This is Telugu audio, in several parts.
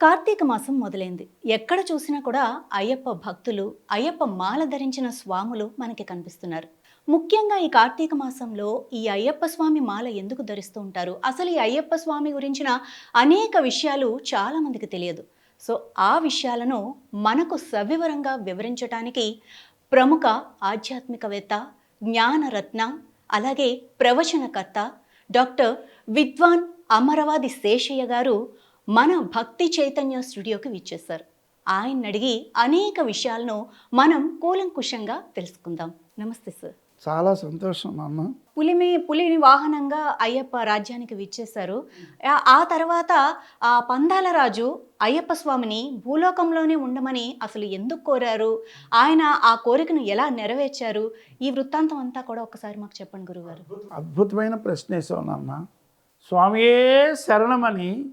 కార్తీక మాసం మొదలైంది. ఎక్కడ చూసినా కూడా అయ్యప్ప భక్తులు అయ్యప్ప మాల ధరించిన స్వాములు మనకి కనిపిస్తున్నారు. ముఖ్యంగా ఈ కార్తీక మాసంలో ఈ అయ్యప్ప స్వామి మాల ఎందుకు ధరిస్తూ ఉంటారు? అసలు ఈ అయ్యప్ప స్వామి గురించిన అనేక విషయాలు చాలామందికి తెలియదు. సో ఆ విషయాలను మనకు సవివరంగా వివరించడానికి ప్రముఖ ఆధ్యాత్మికవేత్త జ్ఞానరత్న అలాగే ప్రవచనకర్త డాక్టర్ విద్వాన్ అమరవాది శేషయ్య గారు మన భక్తి చైతన్య స్టూడియోకి విచ్చేశారు. ఆయన అడిగి అనేక విషయాలను మనం కూలంకుషంగా తెలుసుకుందాం. నమస్తే సార్. చాలా సంతోషం నాన్న. పులిమి పులిని వాహనంగా అయ్యప్ప రాజ్యానికి విచ్చేశారు. ఆ- తర్వాత ఆ పందాల రాజు అయ్యప్ప స్వామిని భూలోకంలోనే ఉండమని అసలు ఎందుకు కోరారు? ఆయన ఆ కోరికను ఎలా నెరవేర్చారు? ఈ వృత్తాంతం అంతా కూడా ఒకసారి మాకు చెప్పండి గురుగారు. అద్భుతమైన ప్రశ్న వేసావు నాన్న. స్వామియే శరణమని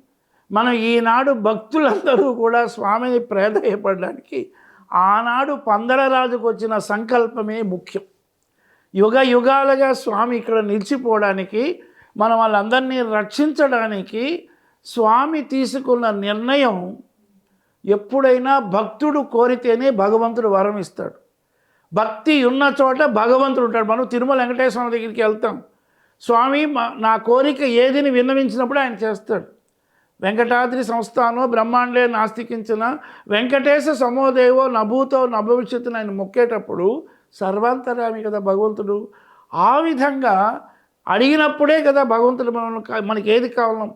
మనం ఈనాడు భక్తులందరూ కూడా స్వామిని ప్రేదయపడడానికి ఆనాడు పందలరాజుకు వచ్చిన సంకల్పమే ముఖ్యం. యుగ యుగాలుగా స్వామి ఇక్కడ నిలిచిపోవడానికి మనం వాళ్ళందరినీ రక్షించడానికి స్వామి తీసుకున్న నిర్ణయం ఎప్పుడైనా భక్తుడు కోరితేనే భగవంతుడు వరం ఇస్తాడు. భక్తి ఉన్న చోట భగవంతుడు ఉంటాడు. మనం తిరుమల వెంకటేశ్వర దగ్గరికి వెళ్తాం. స్వామి మా- నా కోరిక ఏదిని విన్నవించినప్పుడు ఆయన చేస్తాడు. వెంకటాద్రి సంస్థానో బ్రహ్మాండే నాస్తికించిన వెంకటేశ సమోదేవో నభూతో నభవిష్యత్తును ఆయన మొక్కేటప్పుడు సర్వాంతరామి కదా భగవంతుడు. ఆ విధంగా అడిగినప్పుడే కదా భగవంతుడు మనం మనకి ఏది కావాలం.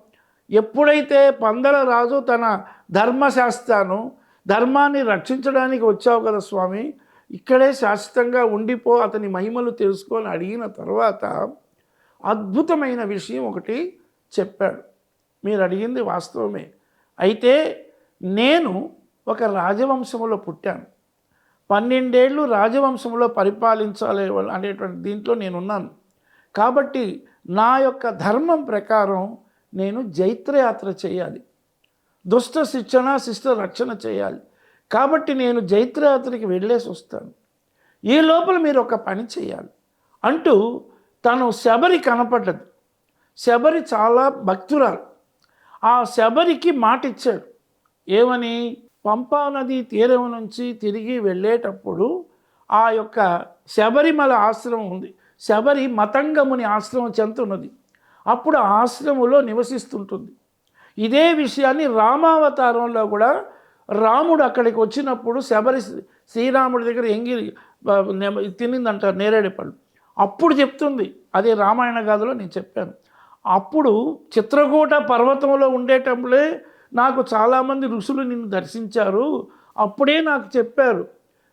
ఎప్పుడైతే పందల రాజు తన ధర్మశాస్త్రాను ధర్మాన్ని రక్షించడానికి వచ్చావు కదా స్వామి ఇక్కడే శాశ్వతంగా ఉండిపో అతని మహిమలు తెలుసుకొని అడిగిన తర్వాత అద్భుతమైన విషయం ఒకటి చెప్పాడు. మీరు అడిగింది వాస్తవమే. అయితే నేను ఒక రాజవంశంలో పుట్టాను. పన్నెండేళ్ళు రాజవంశంలో పరిపాలించాలి అనేటువంటి దీంట్లో నేనున్నాను. కాబట్టి నా యొక్క ధర్మం ప్రకారం నేను జైత్రయాత్ర చేయాలి. దుష్ట శిక్షణ శిష్ట రక్షణ చేయాలి. కాబట్టి నేను జైత్రయాత్రకి వెళ్ళేసి వస్తాను. ఈ లోపల మీరు ఒక పని చేయాలి. అంటూ తను శబరి కనపడ్డది. శబరి చాలా భక్తురాలు. ఆ శబరికి మాట ఇచ్చాడు ఏమని? పంపా నది తీరం నుంచి తిరిగి వెళ్ళేటప్పుడు ఆ యొక్క శబరిమల ఆశ్రమం ఉంది. శబరి మతంగముని ఆశ్రమం చెందుతున్నది అప్పుడు ఆ ఆశ్రమంలో నివసిస్తుంటుంది. ఇదే విషయాన్ని రామావతారంలో కూడా రాముడు అక్కడికి వచ్చినప్పుడు శబరి శ్రీరాముడి దగ్గర ఎంగి తినిందంటారు నేరేడు పళ్ళు. అప్పుడు చెప్తుంది. అదే రామాయణ గాథలో నేను చెప్పాను. అప్పుడు చిత్రకూట పర్వతంలో ఉండేటప్పుడే నాకు చాలామంది ఋషులు నిన్ను దర్శించారు. అప్పుడే నాకు చెప్పారు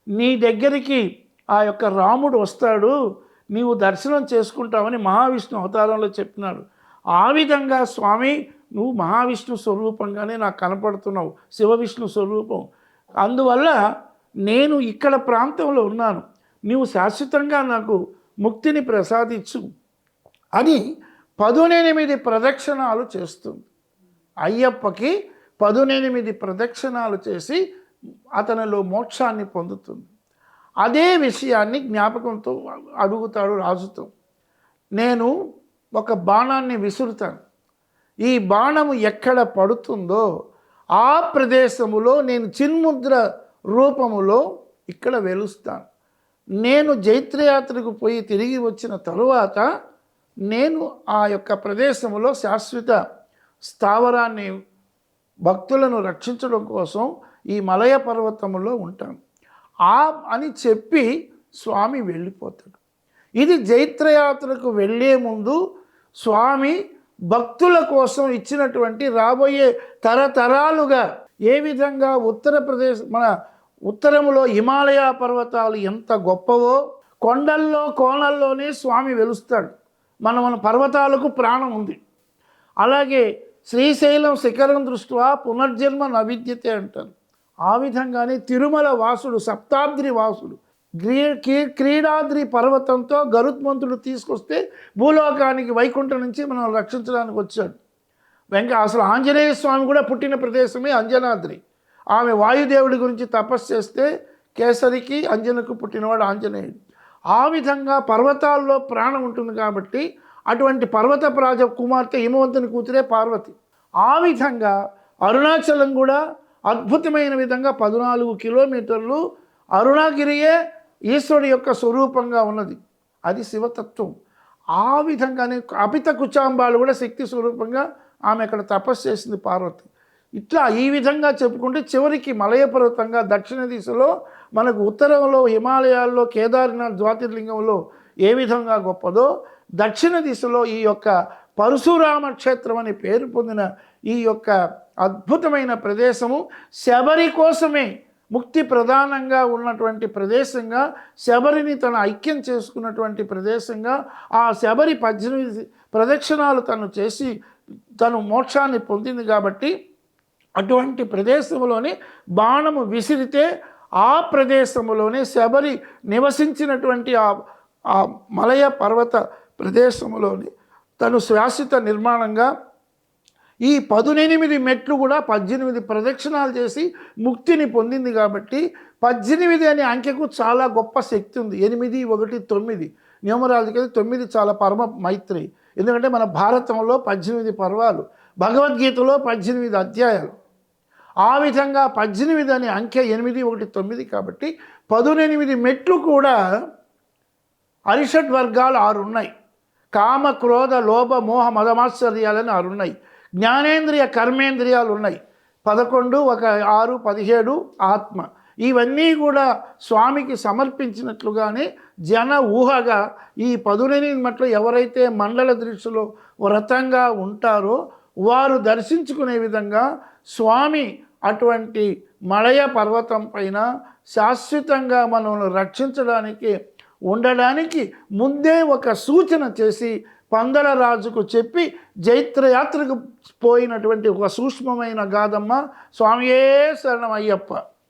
నీ దగ్గరికి ఆ యొక్క రాముడు వస్తాడు నీవు దర్శనం చేసుకుంటావని మహావిష్ణు అవతారంలో చెప్పినాడు. ఆ విధంగా స్వామి నువ్వు మహావిష్ణు స్వరూపంగానే నాకు కనపడుతున్నావు శివ విష్ణు స్వరూపం. అందువల్ల నేను ఇక్కడ ప్రాంతంలో ఉన్నాను నీవు శాశ్వతంగా నాకు ముక్తిని ప్రసాదించు అని పదునెనిమిది ప్రదక్షిణాలు చేస్తుంది. అయ్యప్పకి పదునెనిమిది ప్రదక్షిణాలు చేసి అతనిలో మోక్షాన్ని పొందుతుంది. అదే విషయాన్ని జ్ఞాపకంతో అడుగుతాడు రాజుతో. నేను ఒక బాణాన్ని విసురుతాను. ఈ బాణము ఎక్కడ పడుతుందో ఆ ప్రదేశములో నేను చిన్ముద్ర రూపములో ఇక్కడ వెలుస్తాను. నేను జైత్రయాత్రకు పోయి తిరిగి వచ్చిన తరువాత నేను ఆ యొక్క ప్రదేశంలో శాశ్వత స్థావరాన్ని భక్తులను రక్షించడం కోసం ఈ మలయ పర్వతంలో ఉంటాను. ఆ అని చెప్పి స్వామి వెళ్ళిపోతాడు. ఇది జైత్రయాత్రకు వెళ్ళే ముందు స్వామి భక్తుల కోసం ఇచ్చినటువంటి రాబోయే తరతరాలుగా ఏ విధంగా ఉత్తరప్రదేశ్ మన ఉత్తరములో హిమాలయ పర్వతాలు ఎంత గొప్పవో కొండల్లో కోణల్లోనే స్వామి వెలుస్తాడు. మన మన పర్వతాలకు ప్రాణం ఉంది. అలాగే శ్రీశైలం శిఖరం దృష్ట్యా పునర్జన్మ నవిద్యతే అంటారు. ఆ విధంగానే తిరుమల వాసుడు సప్తాద్రి వాసుడు క్రీడాద్రి పర్వతంతో గరుత్మంతుడు తీసుకొస్తే భూలోకానికి వైకుంఠం నుంచి మనం రక్షించడానికి వచ్చాడు. వెంక అసలు ఆంజనేయ స్వామి కూడా పుట్టిన ప్రదేశమే అంజనాద్రి. ఆమె వాయుదేవుడి గురించి తపస్సు చేస్తే కేసరికి అంజనకు పుట్టినవాడు ఆంజనేయుడు. ఆ విధంగా పర్వతాల్లో ప్రాణం ఉంటుంది కాబట్టి అటువంటి పర్వత ప్రాజ కుమార్తె హిమవంతుని కూతురే పార్వతి. ఆ విధంగా అరుణాచలం కూడా అద్భుతమైన విధంగా పద్నాలుగు కిలోమీటర్లు అరుణాగిరియే ఈశ్వరుడి యొక్క స్వరూపంగా ఉన్నది. అది శివతత్వం. ఆ విధంగానే అపిత కుచాంబాలు కూడా శక్తి స్వరూపంగా ఆమె అక్కడ తపస్సు చేసింది పార్వతి. ఇట్లా ఈ విధంగా చెప్పుకుంటే చివరికి మలయ పర్వతంగా దక్షిణ దిశలో మనకు ఉత్తరంలో హిమాలయాల్లో కేదార్నాథ్ జ్యోతిర్లింగంలో ఏ విధంగా గొప్పదో దక్షిణ దిశలో ఈ యొక్క పరశురామ క్షేత్రం అని పేరు పొందిన ఈ యొక్క అద్భుతమైన ప్రదేశము శబరి కోసమే ముక్తి ప్రధానంగా ఉన్నటువంటి ప్రదేశంగా శబరిని తన ఐక్యం చేసుకున్నటువంటి ప్రదేశంగా ఆ శబరి పద్దెనిమిది ప్రదక్షిణాలు తను చేసి తను మోక్షాన్ని పొందింది కాబట్టి అటువంటి ప్రదేశంలోని బాణము విసిరితే ఆ ప్రదేశంలోనే శబరి నివసించినటువంటి ఆ ఆ మలయ పర్వత ప్రదేశంలోని తను శాశ్వత నిర్మాణంగా ఈ పదునెనిమిది మెట్లు కూడా పద్దెనిమిది ప్రదక్షిణాలు చేసి ముక్తిని పొందింది కాబట్టి పద్దెనిమిది అనే అంకెకు చాలా గొప్ప శక్తి ఉంది. ఎనిమిది ఒకటి తొమ్మిది. న్యూమరాలజీకి తొమ్మిది చాలా పరమ మైత్రి. ఎందుకంటే మన భారతంలో పద్దెనిమిది పర్వాలు భగవద్గీతలో పద్దెనిమిది అధ్యాయాలు. ఆ విధంగా పద్దెనిమిది అనే అంకె ఎనిమిది ఒకటి తొమ్మిది కాబట్టి పదునెనిమిది మెట్లు కూడా అరిషడ్ వర్గాలు ఆరు ఉన్నాయి. కామ క్రోధ లోభ మోహ మదమాశ్చర్యాలని ఆరు ఉన్నాయి. జ్ఞానేంద్రియ కర్మేంద్రియాలు ఉన్నాయి. పదకొండు ఒక ఆరు పదిహేడు ఆత్మ. ఇవన్నీ కూడా స్వామికి సమర్పించినట్లుగానే జన ఊహగా ఈ పదునెనిమిది మట్లు ఎవరైతే మండల దృష్టిలో వ్రతంగా ఉంటారో వారు దర్శించుకునే విధంగా స్వామి అటువంటి మలయ పర్వతం పైన శాశ్వతంగా మనల్ని రక్షించడానికి ఉండడానికి ముందే ఒక సూచన చేసి పందల రాజుకు చెప్పి జైత్రయాత్రకు పోయినటువంటి ఒక సూక్ష్మమైన గాథమ్మ స్వామియే శరణం అయ్యప్ప